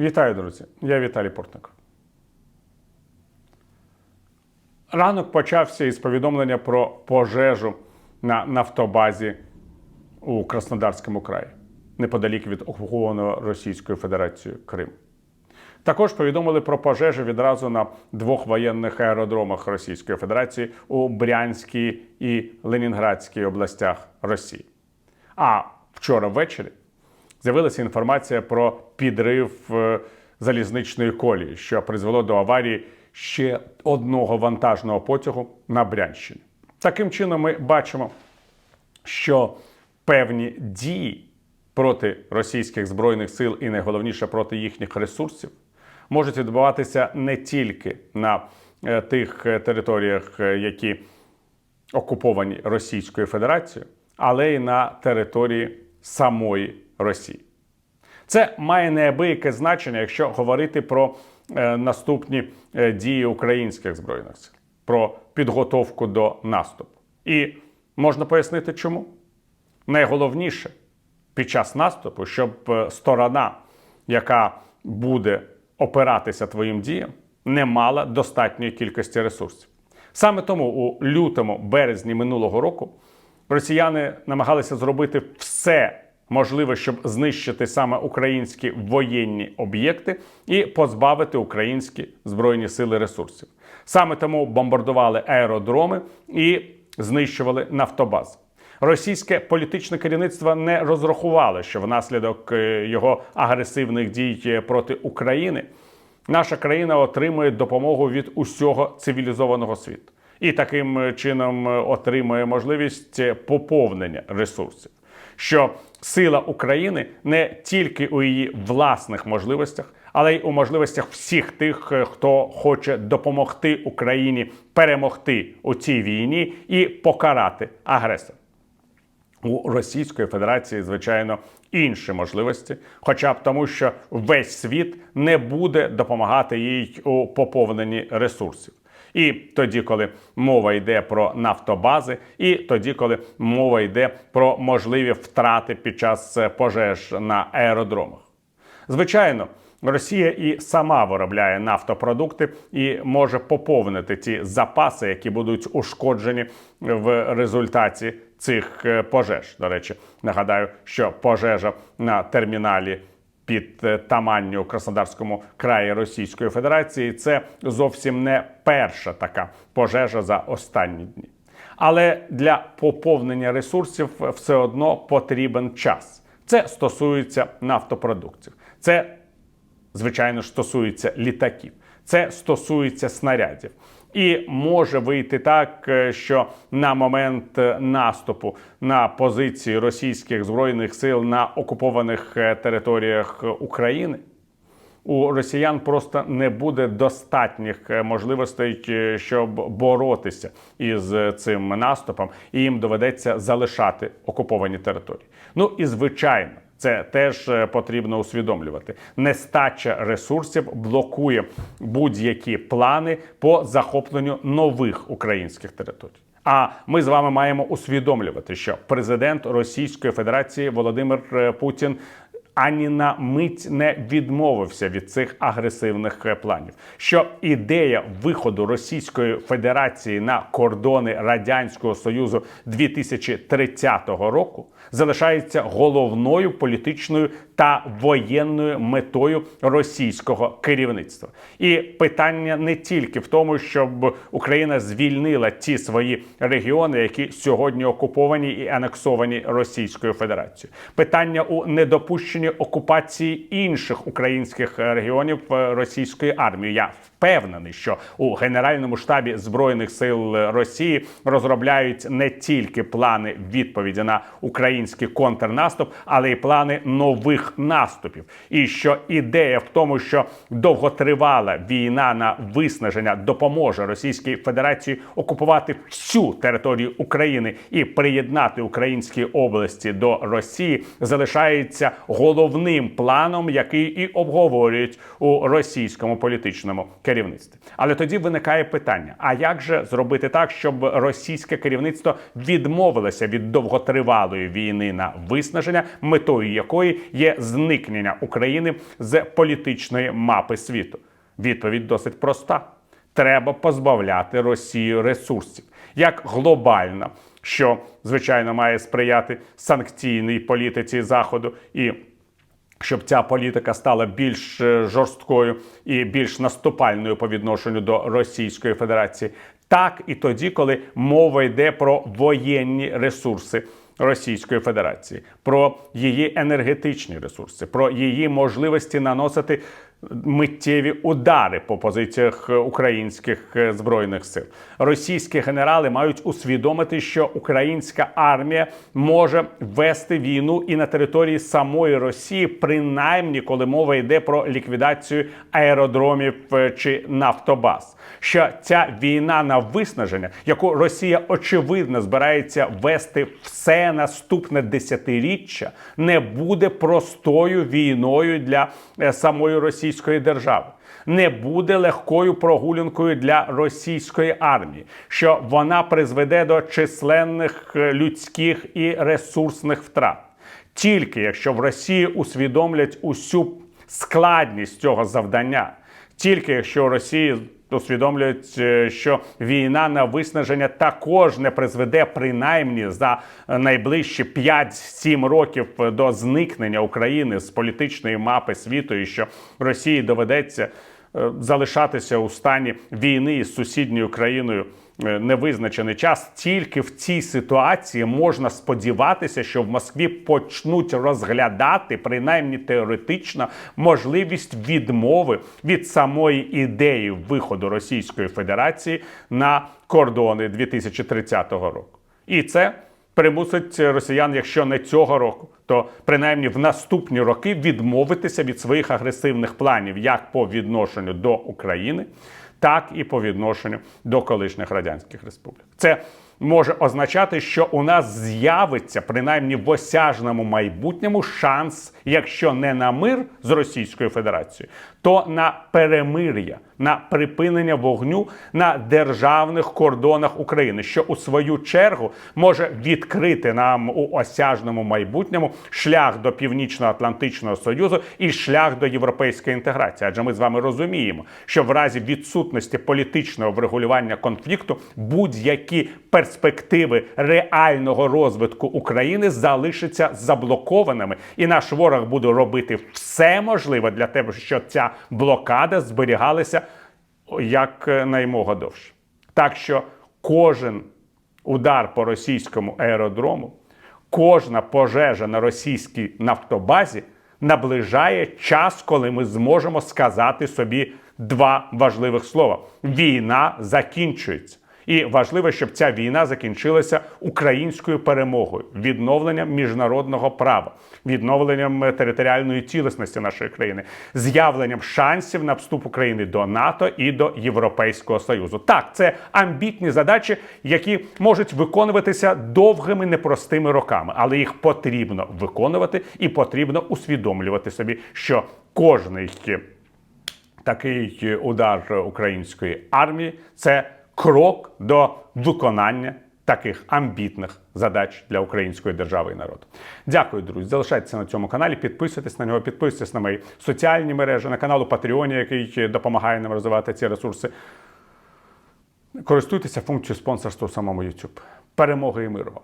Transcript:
Вітаю, друзі! Я Віталій Портник. Ранок почався із повідомлення про пожежу на нафтобазі у Краснодарському краї, неподалік від окупованого Російською Федерацією Крим. Також повідомили про пожежу відразу на двох воєнних аеродромах Російської Федерації у Брянській і Ленінградській областях Росії. А вчора ввечері з'явилася інформація про підрив е, залізничної колії, що призвело до аварії ще одного вантажного потягу на Брянщині. Таким чином, ми бачимо, що певні дії проти російських збройних сил і найголовніше проти їхніх ресурсів можуть відбуватися не тільки на е, тих е, територіях, які окуповані Російською Федерацією, але й на території самої Росії. Це має неабияке значення, якщо говорити про е, наступні е, дії українських збройних сил, про підготовку до наступу. І можна пояснити, чому найголовніше під час наступу, щоб е, сторона, яка буде опиратися твоїм діям, не мала достатньої кількості ресурсів. Саме тому у лютому, березні минулого року росіяни намагалися зробити все можливе, щоб знищити саме українські воєнні об'єкти і позбавити українські збройні сили ресурсів. Саме тому бомбардували аеродроми і знищували нафтобази. Російське політичне керівництво не розрахувало, що внаслідок е, його агресивних дій е, проти України наша країна отримує допомогу від усього цивілізованого світу і таким е, чином отримує можливість поповнення ресурсів. Що сила України не тільки у її власних можливостях, але й у можливостях всіх тих, е, хто хоче допомогти Україні перемогти у цій війні і покарати агресора. У Російської Федерації, звичайно, інші можливості, хоча б тому, що весь світ не буде допомагати їй у поповненні ресурсів. І тоді, коли мова йде про нафтобази, і тоді, коли мова йде про можливі втрати під час е, пожеж на аеродромах. Звичайно, Росія і сама виробляє нафтопродукти і може поповнити ті запаси, які будуть ушкоджені в результаті цих е, пожеж. До речі, нагадаю, що пожежа на терміналі під е, Таманні у Краснодарському краї Російської Федерації це зовсім не перша така пожежа за останні дні. Але для поповнення ресурсів все одно потрібен час. Це стосується нафтопродуктів. Це звичайно стосується літаків, це стосується снарядів. І може вийти так, е, що на момент е, наступу на позиції російських збройних сил на окупованих е, територіях України у росіян просто не буде достатніх можливостей, щоб боротися із цим наступом, і їм доведеться залишати окуповані території. Ну і звичайно. Це теж е, потрібно усвідомлювати. Нестача ресурсів блокує будь-які плани по захопленню нових українських територій. А ми з вами маємо усвідомлювати, що президент Російської Федерації Володимир е, Путін ані на мить не відмовився від цих агресивних планів. Що ідея виходу Російської Федерації на кордони Радянського Союзу 2030 року залишається головною політичною та воєнною метою російського керівництва. І питання не тільки в тому, щоб Україна звільнила ті свої регіони, які сьогодні окуповані і анексовані Російською Федерацією. Питання у недопущенні окупації інших українських регіонів е, російської армії. Я впевнений, що у Генеральному штабі збройних сил Росії розробляють не тільки плани відповіді на український контрнаступ, але й плани нових наступів. І що ідея в тому, що довготривала війна на виснаження допоможе Російській Федерації окупувати всю територію України і приєднати українські області до Росії, залишається головним планом, який і обговорюють у російському політичному керівництві. Але тоді виникає питання: а як же зробити так, щоб російське керівництво відмовилося від довготривалої війни на виснаження, метою якої є зникнення України з політичної мапи світу? Відповідь досить проста: треба позбавляти Росію ресурсів як глобально, що звичайно має сприяти санкційній політиці заходу і. Щоб ця політика стала більш е, жорсткою і більш наступальною по відношенню до Російської Федерації, так і тоді, коли мова йде про воєнні ресурси Російської Федерації, про її енергетичні ресурси, про її можливості наносити миттєві удари по позиціях е, українських е, збройних сил. Російські генерали мають усвідомити, що українська армія може вести війну і на території самої Росії, принаймні коли мова йде про ліквідацію аеродромів е, чи нафтобаз. Що ця війна на виснаження, яку Росія очевидно збирається вести все наступне десятиріччя, не буде простою війною для самої Російської держави. Не буде легкою прогулянкою для російської армії, що вона призведе до численних е, людських і ресурсних втрат. Тільки якщо в Росії усвідомлять усю складність цього завдання, тільки якщо Росії усвідомлюють, е, що війна на виснаження також не призведе принаймні за найближчі 5-7 років до зникнення України з політичної мапи світу, і що Росії доведеться е, залишатися у стані війни із сусідньою країною. Е, Невизначений час тільки в цій ситуації можна сподіватися, що в Москві почнуть розглядати принаймні теоретично можливість відмови від самої ідеї виходу Російської Федерації на кордони 2030 року. І це примусить росіян, якщо не цього року, то принаймні в наступні роки відмовитися від своїх агресивних планів як по відношенню до України, так і по відношенню до колишніх радянських республік. Це може означати, що у нас з'явиться принаймні в осяжному майбутньому шанс, якщо не на мир з Російською Федерацією, то на перемир'я, на припинення вогню на державних кордонах України, що у свою чергу може відкрити нам у осяжному майбутньому шлях до Північно-Атлантичного Союзу і шлях до європейської інтеграції. Адже ми з вами розуміємо, що в разі відсутності політичного врегулювання конфлікту будь-які перспективи реального розвитку України залишаться заблокованими, і наш ворог буде робити все можливе для того, щоб ця блокада зберігалася як наймога довше. Так що кожен удар по російському аеродрому, кожна пожежа на російській нафтобазі наближає час, коли ми зможемо сказати собі два важливих слова: війна закінчується. І важливо, щоб ця війна закінчилася українською перемогою, відновленням міжнародного права, відновленням територіальної цілісності нашої країни, з'явленням шансів на вступ України до НАТО і до Європейського Союзу. Так, це амбітні задачі, які можуть виконуватися довгими непростими роками, але їх потрібно виконувати і потрібно усвідомлювати собі, що кожний такий удар української армії це крок до виконання таких амбітних задач для української держави і народу. Дякую, друзі. Залишайтеся на цьому каналі, підписуйтесь на нього, підписуйтесь на мої соціальні мережі, на канал у Патреоні, який допомагає нам розвивати ці ресурси. Користуйтеся функцією спонсорства у самому YouTube. Перемоги і миру!